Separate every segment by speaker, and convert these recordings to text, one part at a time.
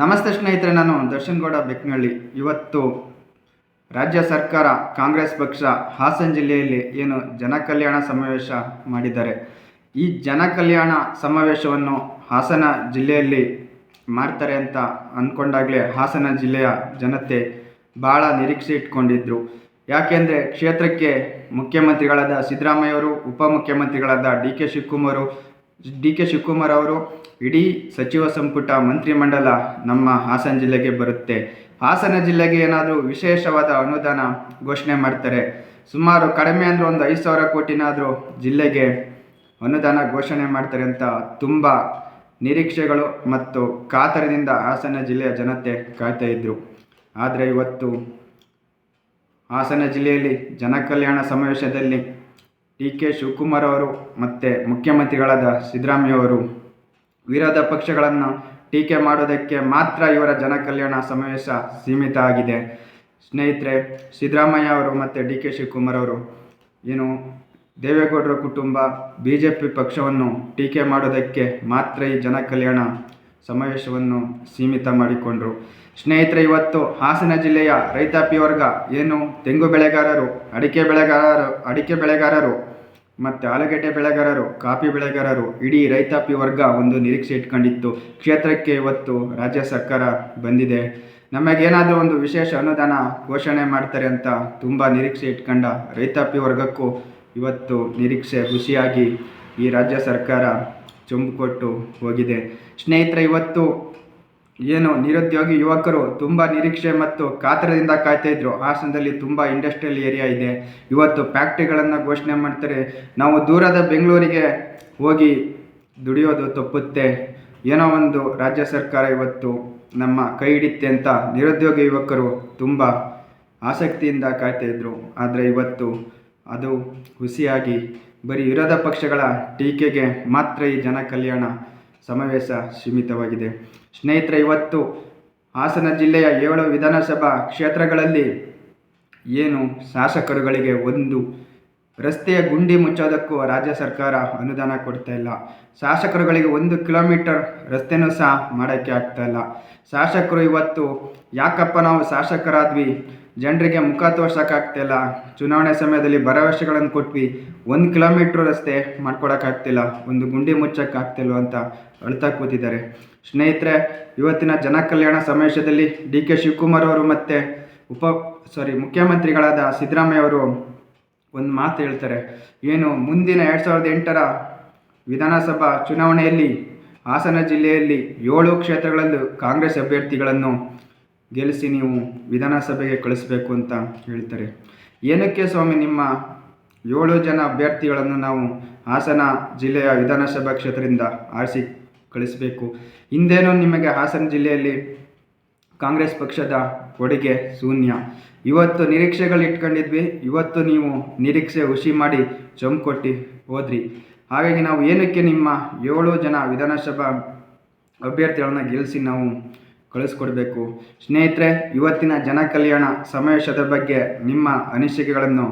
Speaker 1: ನಮಸ್ತೆ ಸ್ನೇಹಿತರೆ, ನಾನು ದರ್ಶನ್ ಗೌಡ ಬೆಕ್ನಳ್ಳಿ ಇವತ್ತು ರಾಜ್ಯ ಸರ್ಕಾರ, ಕಾಂಗ್ರೆಸ್ ಪಕ್ಷ, ಹಾಸನ ಜಿಲ್ಲೆಯಲ್ಲಿ ಏನು ಜನಕಲ್ಯಾಣ ಸಮಾವೇಶ ಮಾಡಿದ್ದಾರೆ. ಈ ಜನಕಲ್ಯಾಣ ಸಮಾವೇಶವನ್ನು ಹಾಸನ ಜಿಲ್ಲೆಯಲ್ಲಿ ಮಾಡ್ತಾರೆ ಅಂತ ಅಂದ್ಕೊಂಡಾಗಲೇ ಹಾಸನ ಜಿಲ್ಲೆಯ ಜನತೆ ಭಾಳ ನಿರೀಕ್ಷೆ ಇಟ್ಕೊಂಡಿದ್ರು. ಯಾಕೆಂದರೆ ಕ್ಷೇತ್ರಕ್ಕೆ ಮುಖ್ಯಮಂತ್ರಿಗಳಾದ ಸಿದ್ದರಾಮಯ್ಯವರು, ಉಪಮುಖ್ಯಮಂತ್ರಿಗಳಾದ D K Shivakumar D K Shivakumar ಅವರು, ಇಡೀ ಸಚಿವ ಸಂಪುಟ ಮಂತ್ರಿಮಂಡಲ ನಮ್ಮ ಹಾಸನ ಜಿಲ್ಲೆಗೆ ಬರುತ್ತೆ. ಹಾಸನ ಜಿಲ್ಲೆಗೆ ಏನಾದರೂ ವಿಶೇಷವಾದ ಅನುದಾನ ಘೋಷಣೆ ಮಾಡ್ತಾರೆ. ಸುಮಾರು ಕಡಿಮೆ ಅಂದರೆ ಒಂದು ಐದು ಸಾವಿರ ಕೋಟಿನಾದರೂ ಜಿಲ್ಲೆಗೆ ಅನುದಾನ ಘೋಷಣೆ ಮಾಡ್ತಾರೆ ಅಂತ ತುಂಬ ನಿರೀಕ್ಷೆಗಳು ಮತ್ತು ಕಾತರದಿಂದ ಹಾಸನ ಜಿಲ್ಲೆಯ ಜನತೆ ಕಾಯ್ತಾ ಇದ್ದರು ಆದರೆ ಇವತ್ತು ಹಾಸನ ಜಿಲ್ಲೆಯಲ್ಲಿ ಜನಕಲ್ಯಾಣ ಸಮಾವೇಶದಲ್ಲಿ ಡಿ ಕೆ ಶಿವಕುಮಾರ್ ಅವರು ಮತ್ತು ಮುಖ್ಯಮಂತ್ರಿಗಳಾದ ಸಿದ್ದರಾಮಯ್ಯ ಅವರು ವಿರೋಧ ಪಕ್ಷಗಳನ್ನು ಟೀಕೆ ಮಾಡೋದಕ್ಕೆ ಮಾತ್ರ ಇವರ ಜನಕಲ್ಯಾಣ ಸಮಾವೇಶ ಸೀಮಿತ ಆಗಿದೆ. ಸ್ನೇಹಿತರೆ, ಸಿದ್ದರಾಮಯ್ಯ ಅವರು ಮತ್ತು ಡಿ ಕೆ ಶಿವಕುಮಾರ್ ಅವರು ಏನು ದೇವೇಗೌಡರ ಕುಟುಂಬ ಬಿ ಜೆ ಪಿ ಪಕ್ಷವನ್ನು ಟೀಕೆ ಮಾಡೋದಕ್ಕೆ ಮಾತ್ರ ಈ ಜನಕಲ್ಯಾಣ ಸಮಾವೇಶವನ್ನು ಸೀಮಿತ ಮಾಡಿಕೊಂಡರು. ಸ್ನೇಹಿತರೆ, ಇವತ್ತು ಹಾಸನ ಜಿಲ್ಲೆಯ ರೈತಾಪಿ ವರ್ಗ ಏನು? ತೆಂಗು ಬೆಳೆಗಾರರು, ಅಡಿಕೆ ಬೆಳೆಗಾರರು ಅಡಿಕೆ ಬೆಳೆಗಾರರು ಮತ್ತು ಆಲೂಗಡ್ಡೆ ಬೆಳೆಗಾರರು, ಕಾಫಿ ಬೆಳೆಗಾರರು ಇಡೀ ರೈತಾಪಿ ವರ್ಗ ಒಂದು ನಿರೀಕ್ಷೆ ಇಟ್ಕೊಂಡಿತ್ತು. ಕ್ಷೇತ್ರಕ್ಕೆ ಇವತ್ತು ರಾಜ್ಯ ಸರ್ಕಾರ ಬಂದಿದೆ. ನಮಗೇನಾದರೂ ಒಂದು ವಿಶೇಷ ಅನುದಾನ ಘೋಷಣೆ ಮಾಡ್ತಾರೆ ಅಂತ ತುಂಬ ನಿರೀಕ್ಷೆ ಇಟ್ಕೊಂಡ ರೈತಾಪಿ ವರ್ಗಕ್ಕೂ ಇವತ್ತು ನಿರೀಕ್ಷೆ ಖುಷಿಯಾಗಿ ಈ ರಾಜ್ಯ ಸರ್ಕಾರ ಚೊಂಬು ಕೊಟ್ಟು ಹೋಗಿದೆ. ಸ್ನೇಹಿತರೆ, ಇವತ್ತು ಏನು ನಿರುದ್ಯೋಗಿ ಯುವಕರು ತುಂಬ ನಿರೀಕ್ಷೆ ಮತ್ತು ಕಾತರದಿಂದ ಕಾಯ್ತಾ ಇದ್ರು. ಹಾಸನದಲ್ಲಿ ತುಂಬ ಇಂಡಸ್ಟ್ರಿಯಲ್ ಏರಿಯಾ ಇದೆ. ಇವತ್ತು ಫ್ಯಾಕ್ಟ್ರಿಗಳನ್ನು ಘೋಷಣೆ ಮಾಡ್ತಾರೆ. ನಾವು ದೂರದ ಬೆಂಗಳೂರಿಗೆ ಹೋಗಿ ದುಡಿಯೋದು ತಪ್ಪುತ್ತೆ. ಏನೋ ಒಂದು ರಾಜ್ಯ ಸರ್ಕಾರ ಇವತ್ತು ನಮ್ಮ ಕೈ ಹಿಡಿತೆ ಅಂತ ನಿರುದ್ಯೋಗಿ ಯುವಕರು ತುಂಬ ಆಸಕ್ತಿಯಿಂದ ಕಾಯ್ತಾ ಇದ್ರು. ಆದರೆ ಇವತ್ತು ಅದು ಹುಸಿಯಾಗಿ ಬರೀ ವಿರೋಧ ಪಕ್ಷಗಳ ಟೀಕೆಗೆ ಮಾತ್ರ ಈ ಜನ ಕಲ್ಯಾಣ ಸಮಾವೇಶ ಸೀಮಿತವಾಗಿದೆ. ಸ್ನೇಹಿತರೆ, ಇವತ್ತು ಹಾಸನ ಜಿಲ್ಲೆಯ ಏಳು ವಿಧಾನಸಭಾ ಕ್ಷೇತ್ರಗಳಲ್ಲಿ ಏನು ಶಾಸಕರುಗಳಿಗೆ ಒಂದು ರಸ್ತೆಯ ಗುಂಡಿ ಮುಚ್ಚೋದಕ್ಕೂ ರಾಜ್ಯ ಸರ್ಕಾರ ಅನುದಾನ ಕೊಡ್ತಾ ಇಲ್ಲ. ಶಾಸಕರುಗಳಿಗೆ ಒಂದು ಕಿಲೋಮೀಟರ್ ರಸ್ತೆನೂ ಸಹ ಮಾಡೋಕ್ಕೆ ಆಗ್ತಾ ಇಲ್ಲ. ಶಾಸಕರು ಇವತ್ತು ಯಾಕಪ್ಪ ನಾವು ಶಾಸಕರಾದ್ವಿ? ಜನರಿಗೆ ಮುಖ ತೋರ್ಸೋಕ್ಕಾಗ್ತಿಲ್ಲ ಚುನಾವಣೆ ಸಮಯದಲ್ಲಿ ಭರವಸೆಗಳನ್ನು ಕೊಟ್ವಿ. ಒಂದು ಕಿಲೋಮೀಟ್ರ್ ರಸ್ತೆ ಮಾಡ್ಕೊಡೋಕ್ಕಾಗ್ತಿಲ್ಲ. ಒಂದು ಗುಂಡಿ ಮುಚ್ಚೋಕ್ಕಾಗ್ತಿಲ್ವ ಅಂತ ಅಳ್ತಾ ಕೂತಿದ್ದಾರೆ. ಸ್ನೇಹಿತರೆ, ಇವತ್ತಿನ ಜನಕಲ್ಯಾಣ ಸಮಾವೇಶದಲ್ಲಿ ಡಿ ಕೆ ಶಿವಕುಮಾರ್ ಅವರು ಮತ್ತು ಉಪ ಸಾರಿ ಮುಖ್ಯಮಂತ್ರಿಗಳಾದ ಸಿದ್ದರಾಮಯ್ಯ ಅವರು ಒಂದು ಮಾತು ಹೇಳ್ತಾರೆ. ಏನು, ಮುಂದಿನ ಎರಡು ಸಾವಿರದ ಎಂಟರ ವಿಧಾನಸಭಾ ಚುನಾವಣೆಯಲ್ಲಿ ಹಾಸನ ಜಿಲ್ಲೆಯಲ್ಲಿ ಏಳು ಕ್ಷೇತ್ರಗಳಲ್ಲೂ ಕಾಂಗ್ರೆಸ್ ಅಭ್ಯರ್ಥಿಗಳನ್ನು ಗೆಲ್ಲಿಸಿ ನೀವು ವಿಧಾನಸಭೆಗೆ ಕಳಿಸ್ಬೇಕು ಅಂತ ಹೇಳ್ತಾರೆ. ಏನಕ್ಕೆ ಸ್ವಾಮಿ ನಿಮ್ಮ ಏಳು ಜನ ಅಭ್ಯರ್ಥಿಗಳನ್ನು ನಾವು ಹಾಸನ ಜಿಲ್ಲೆಯ ವಿಧಾನಸಭಾ ಕ್ಷೇತ್ರದಿಂದ ಆರಿಸಿ ಕಳಿಸಬೇಕು? ಹಿಂದೇನು ನಿಮಗೆ ಹಾಸನ ಜಿಲ್ಲೆಯಲ್ಲಿ ಕಾಂಗ್ರೆಸ್ ಪಕ್ಷದ ಕೊಡುಗೆ ಶೂನ್ಯ. ಇವತ್ತು ನಿರೀಕ್ಷೆಗಳು ಇಟ್ಕೊಂಡಿದ್ವಿ. ಇವತ್ತು ನೀವು ನಿರೀಕ್ಷೆ ಹುಸಿ ಮಾಡಿ ಕೊಟ್ಟು ಹೋದ್ರಿ. ಹಾಗಾಗಿ ನಾವು ಏನಕ್ಕೆ ನಿಮ್ಮ ಏಳು ಜನ ವಿಧಾನಸಭಾ ಅಭ್ಯರ್ಥಿಗಳನ್ನ ಗೆಲ್ಲಿಸಿ ನಾವು ಕಳಿಸ್ಕೊಡ್ಬೇಕು. ಸ್ನೇಹಿತರೆ ಇವತ್ತಿನ ಜನಕಲ್ಯಾಣ ಸಮಾವೇಶದ ಬಗ್ಗೆ ನಿಮ್ಮ ಅನಿಸಿಕೆಗಳನ್ನು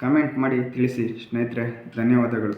Speaker 1: ಕಮೆಂಟ್ ಮಾಡಿ ತಿಳಿಸಿ. ಸ್ನೇಹಿತರೆ ಧನ್ಯವಾದಗಳು.